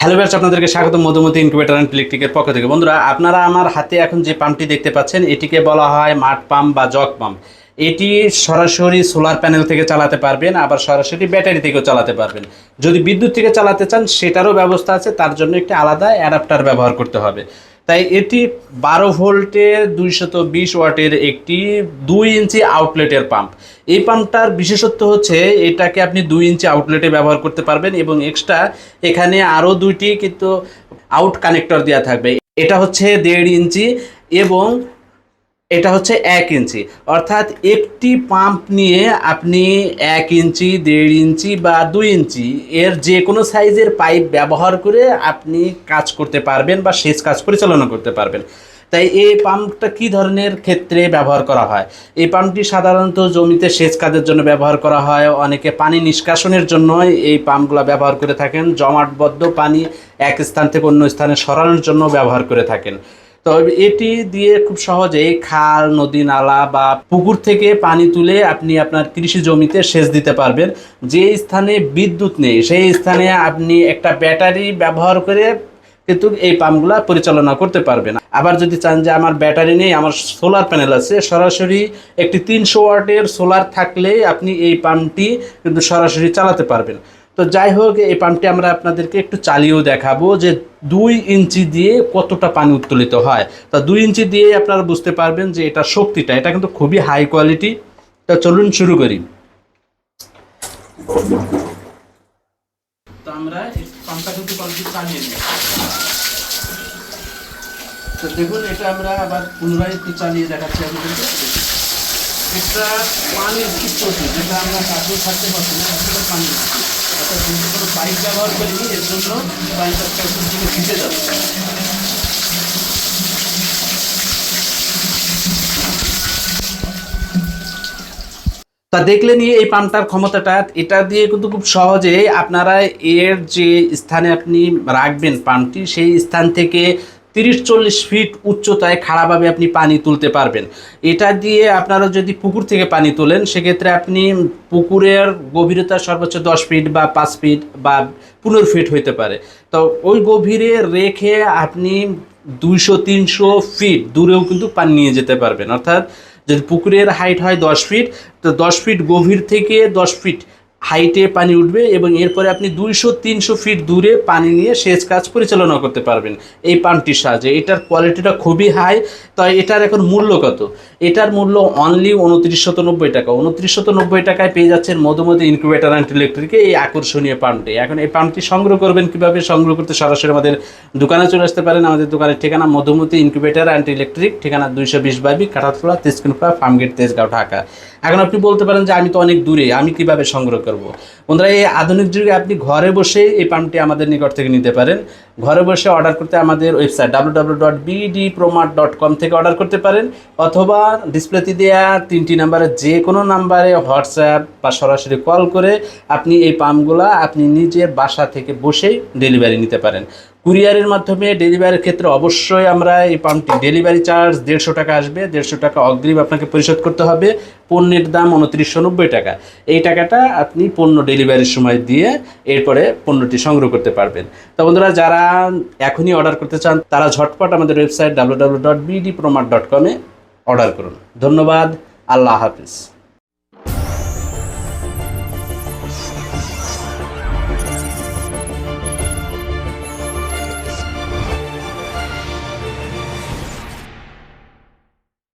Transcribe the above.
Hello batch আপনাদেরকে স্বাগত Madhumati incubator and ইলেকট্রিকের পক্ষ থেকে। বন্ধুরা, আপনারা আমার হাতে এখন যে পাম্পটি দেখতে পাচ্ছেন, এটিকে বলা হয় মাঠ পাম্প বা জগ পাম্প এটি সরাসরি সোলার প্যানেল থেকে চালাতে পারবেন, আবার সরাসরি ব্যাটারি থেকেও চালাতে পারবেন। যদি বিদ্যুৎ থেকে চালাতে চান, সেটারও ব্যবস্থা আছে, তার জন্য একটি আলাদা অ্যাডাপ্টার ব্যবহার করতে হবে। তাই এটি বারো ভোল্টের দুইশত বিশ ওয়াটের একটি দুই ইঞ্চি আউটলেটের পাম্প। এই পাম্পটার বিশেষত্ব হচ্ছে এটাকে আপনি দুই ইঞ্চি আউটলেটে ব্যবহার করতে পারবেন এবং এক্সট্রা এখানে আরও দুইটি কিন্তু আউট কানেক্টর দেওয়া থাকবে। এটা হচ্ছে দেড় ইঞ্চি এবং এটা হচ্ছে এক ইঞ্চি। অর্থাৎ একটি পাম্প নিয়ে আপনি এক ইঞ্চি, দেড় ইঞ্চি বা দুই ইঞ্চি এর যে কোনো সাইজের পাইপ ব্যবহার করে আপনি কাজ করতে পারবেন বা সেচ কাজ পরিচালনা করতে পারবেন। তাই এই পাম্পটা কি ধরনের ক্ষেত্রে ব্যবহার করা হয়? এই পাম্পটি সাধারণত জমিতে সেচ কাজের জন্য ব্যবহার করা হয়, অনেকে পানি নিষ্কাশনের জন্য এই পাম্পগুলো ব্যবহার করে থাকেন, জমাটবদ্ধ পানি এক স্থান থেকে অন্য স্থানে সরানোর জন্য ব্যবহার করে থাকেন। তো এটি দিয়ে খুব সহজেই খাল, নদী, নালা বা পুকুর থেকে পানি তুলে আপনি আপনার কৃষি জমিতে সেচ দিতে পারবেন। যে স্থানে বিদ্যুৎ নেই, সেই স্থানে আপনি একটা ব্যাটারি ব্যবহার করে কিন্তু এই পাম্পগুলো পরিচালনা করতে পারবেন। আবার যদি চান যে আমার ব্যাটারি নেই, আমার সোলার প্যানেল আছে, সরাসরি একটি তিনশো ওয়াটের সোলার থাকলে আপনি এই পাম্পটি কিন্তু সরাসরি চালাতে পারবেন। তো যাই হোক, এই পাম্পটি আমরা আপনাদেরকে একটু চালিয়েও দেখাবো যে দুই ইঞ্চি দিয়ে কতটা পানি উত্তোলিত হয়। তা দুই ইঞ্চি দিয়ে আপনারা বুঝতে পারবেন যে এটা শক্তিটা, এটা কিন্তু খুবই হাই কোয়ালিটি তা চলুন শুরু করি। তো আমরা পাম্পটা কিন্তু চালিয়ে নিই। তো দেখুন, এটা আমরা আবার পুনরায় একটু চালিয়ে দেখাচ্ছি আপনাদেরকে। এটা পানির চিত্রটি যেটা আমরা পানি অর্থাৎ যদি কোনো পাইপ ব্যবহার করিনি এর জন্য দিকে তা দেখলে নিয়ে এই পাম্পটার ক্ষমতাটা, এটা দিয়ে কিন্তু খুব সহজে আপনারা এর যে স্থানে আপনি রাখবেন পাম্পটি সেই স্থান থেকে তিরিশ চল্লিশ ফিট উচ্চতায় খাড়াভাবে আপনি পানি তুলতে পারবেন। এটা দিয়ে আপনারা যদি পুকুর থেকে পানি তোলেন, সেক্ষেত্রে আপনি পুকুরের গভীরতা সর্বোচ্চ দশ ফিট বা পাঁচ ফিট বা পনেরো ফিট হইতে পারে। তো ওই গভীরে রেখে আপনি দুইশো তিনশো ফিট দূরেও কিন্তু পানি নিয়ে যেতে পারবেন। অর্থাৎ যদি পুকুরের হাইট হয় দশ ফিট, তো দশ ফিট গভীর থেকে দশ ফিট হাইটে পানি উঠবে এবং এরপরে আপনি দুইশো, তিনশো ফিট দূরে পানি নিয়ে সেচ কাজ পরিচালনা করতে পারবেন এই পাম্পটির সাহায্যে। এটার কোয়ালিটিটা খুবই হাই, তাই এটার এখন মূল্য কত? এটার মূল্য অনলি উনত্রিশ শত নব্বই টাকা। উনত্রিশ শত নব্বই টাকায় পেয়ে যাচ্ছেন মধুমতি ইনকিউবেটার অ্যান্ড ইলেকট্রিকে এই আকর্ষণীয় পাম্পটি। এখন এই পাম্পটি সংগ্রহ করবেন কীভাবে? সংগ্রহ করতে সরাসরি আমাদের দোকানে চলে আসতে পারেন। আমাদের দোকানের ঠিকানা মধুমতি ইনকিউবেটার অ্যান্ড ইলেকট্রিক ঠিকানা দুইশো বিশ বাইবি, কাঠাতলা তেজকুনপা ফার্মগেট, তেজগাঁও, ঢাকা। এখন আপনি বলতে পারেন যে আমি তো অনেক দূরে, আমি কীভাবে সংগ্রহ করব? বন্ধুরা এই আধুনিক যুগে আপনি ঘরে বসে এই পাম্পটি আমাদের নিকট থেকে নিতে পারেন। ঘরে বসে অর্ডার করতে আমাদের website W W dot BD promart dot com থেকে অর্ডার করতে পারেন, অথবা ডিসপ্লেতে দেওয়া তিনটি নাম্বারে যে কোনো নাম্বারে হোয়াটসঅ্যাপ বা সরাসরি কল করে আপনি এই পাম্পগুলো আপনি নিজের বাসা থেকে বসেই ডেলিভারি নিতে পারেন। কুরিয়ারের মাধ্যমে ডেলিভারির ক্ষেত্রে অবশ্যই আমরা এই পাম্পটি ডেলিভারি চার্জ দেড়শো টাকা আসবে, দেড়শো টাকা অগ্রিম আপনাকে পরিশোধ করতে হবে, পণ্যের দাম উনত্রিশশো নব্বই টাকা। এই টাকাটা আপনি পণ্য ডেলিভারির সময় দিয়ে এরপরে পণ্যটি সংগ্রহ করতে পারবেন। তো বন্ধুরা, যারা এখনই অর্ডার করতে চান, তারা ঝটপট আমাদের website W W dot BD promart dot কমে অর্ডার করুন। ধন্যবাদ, আল্লাহ হাফিজ।